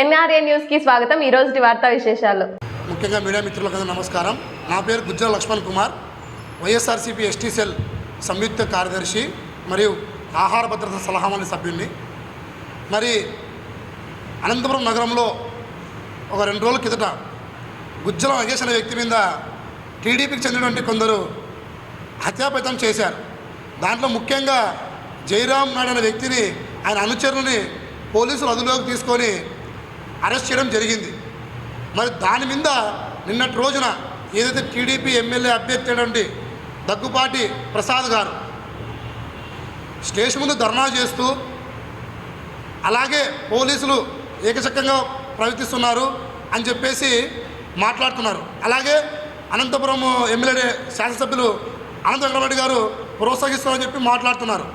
NRA న్యూస్కి స్వాగతం. ఈ రోజు వార్తా విశేషాలు. ముఖ్యంగా మీడియా మిత్రులకు నమస్కారం. నా పేరు Gujjala Lakshman Kumar. YSRCP ST cell సంయుక్త కార్యదర్శి మరియు ఆహార భద్రత సలహా మండలి సభ్యుడిని మరి అనంతపురం నగరంలో ఒక రెండు రోజుల కిందట గుజ్జల నగేష్ అనే వ్యక్తి మీద టీడీపీకి చెందినటువంటి కొందరు హత్యాపేతం చేశారు. దాంట్లో ముఖ్యంగా జయరామ్ నాయుడు అనే వ్యక్తిని ఆయన అనుచరుని పోలీసులు అదుపులోకి తీసుకొని అరెస్ట్ చేయడం జరిగింది. మరి దాని మీద నిన్నటి రోజున ఏదైతే టీడీపీ ఎమ్మెల్యే అభ్యర్థి అయినటువంటి దగ్గుపాటి ప్రసాద్ గారు స్టేషన్ ముందు ధర్నా చేస్తూ అలాగే పోలీసులు ఏకచక్కంగా ప్రవర్తిస్తున్నారు అని చెప్పేసి మాట్లాడుతున్నారు. అలాగే అనంతపురం ఎమ్మెల్యే శాసనసభ్యులు అనంత వెంకటరెడ్డి గారు ప్రోత్సహిస్తున్నారని చెప్పి మాట్లాడుతున్నారు.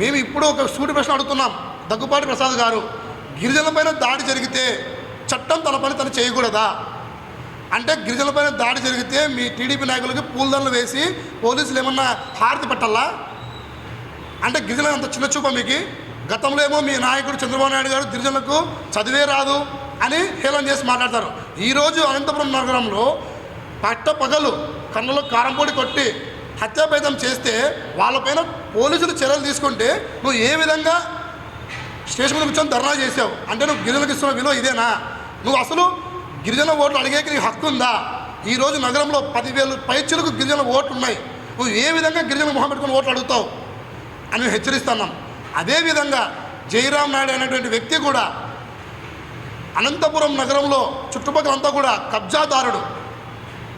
మేము ఇప్పుడు ఒక సూటి ప్రశ్న అడుగుతున్నాం. దగ్గుపాటి ప్రసాద్ గారు గిరిజనులపైన దాడి జరిగితే చట్టం తన పని తను చేయకూడదా? అంటే గిరిజనులపైన దాడి జరిగితే మీ టీడీపీ నాయకులకి పూలదండలు వేసి పోలీసులు ఏమన్నా హారతి పెట్టాలా? అంటే గిరిజనులు అంత చిన్న చూప మీకు? గతంలో ఏమో మీ నాయకుడు చంద్రబాబు నాయుడు గారు గిరిజనులకు చదివే రాదు అని హేళన చేసి మాట్లాడతారు. ఈరోజు అనంతపురం నగరంలో పట్ట పగలు కన్నులో కారంపొడి కొట్టి హత్యాపేతం చేస్తే వాళ్ళపైన పోలీసులు చర్యలు తీసుకుంటే నువ్వు ఏ విధంగా స్టేషన్ మీద కూర్చొని ధర్నా చేసావు. అంటే నువ్వు గిరిజనులకు ఇస్తున్న విలువ ఇదేనా? నువ్వు అసలు గిరిజన ఓట్లు అడిగేకి నీకు హక్కు ఉందా? ఈరోజు నగరంలో పదివేలు పైచులకు గిరిజన ఓట్లు ఉన్నాయి నువ్వు ఏ విధంగా గిరిజన మొహం పెట్టుకుని ఓట్లు అడుగుతావు? అని మేము హెచ్చరిస్తున్నాం అదేవిధంగా జయరామ్ నాయుడు అనేటువంటి వ్యక్తి కూడా అనంతపురం నగరంలో చుట్టుపక్కల అంతా కూడా కబ్జాదారుడు.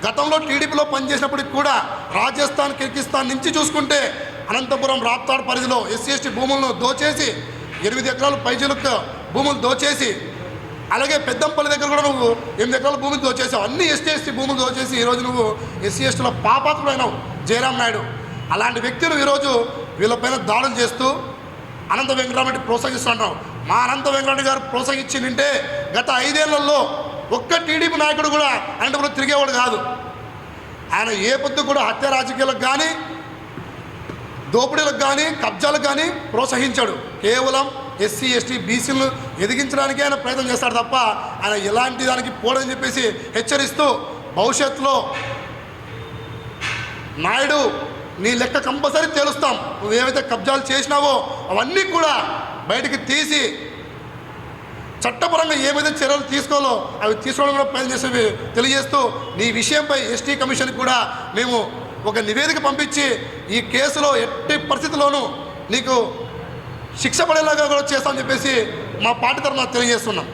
గతంలో టీడీపీలో పనిచేసినప్పటికి కూడా రాజస్థాన్ కిర్గిస్తాన్ నుంచి చూసుకుంటే అనంతపురం రాప్తాడ్ పరిధిలో ఎస్సీ ఎస్టీ భూములను దోచేసి ఎనిమిది ఎకరాలు పైచలకు భూములు దోచేసి అలాగే పెద్దంపల్లి దగ్గర కూడా నువ్వు ఎనిమిది ఎకరాల భూమిని దోచేసావు. అన్ని ఎస్టీ ఎస్టీ భూములు దోచేసి ఈరోజు నువ్వు ఎస్సీ ఎస్టీలో పాపాత్రుడైనావు జయరాం నాయుడు. అలాంటి వ్యక్తులు ఈరోజు వీళ్ళపైన దాడులు చేస్తూ అనంత వెంకటరామరెడ్డి ప్రోత్సహిస్తుంటాం మా అనంత వెంకటరెడ్డి గారు ప్రోత్సహించిందంటే గత ఐదేళ్ళలో ఒక్క టీడీపీ నాయకుడు కూడా అనంతపురం తిరిగేవాడు కాదు. ఆయన ఏ పొద్దు కూడా హత్య రాజకీయాలకు కానీ దోపిడీలకు కానీ కబ్జాలకు కానీ ప్రోత్సహించాడు. కేవలం ఎస్సీ ఎస్టీ బీసీలు ఎదిగించడానికి ఆయన ప్రయత్నం చేస్తాడు తప్ప ఆయన ఎలాంటి దానికి పోడని చెప్పేసి హెచ్చరిస్తూ భవిష్యత్తులో నాయుడు నీ లెక్క కంపల్సరీ తేలుస్తాం. నువ్వు ఏవైతే కబ్జాలు చేసినావో అవన్నీ కూడా బయటికి తీసి చట్టపరంగా ఏమైతే చర్యలు తీసుకోవాలో అవి తీసుకోవడం కూడా ప్రయత్నం చేసేవి తెలియజేస్తూ నీ విషయంపై ఎస్టీ కమిషన్ కూడా మేము ఒక నివేదిక పంపించి ఈ కేసులో ఎట్టి పరిస్థితుల్లోనూ నీకు శిక్ష పడేలాగా కూడా చేస్తామని చెప్పేసి మా పార్టీ తరఫున తెలియజేస్తున్నాం.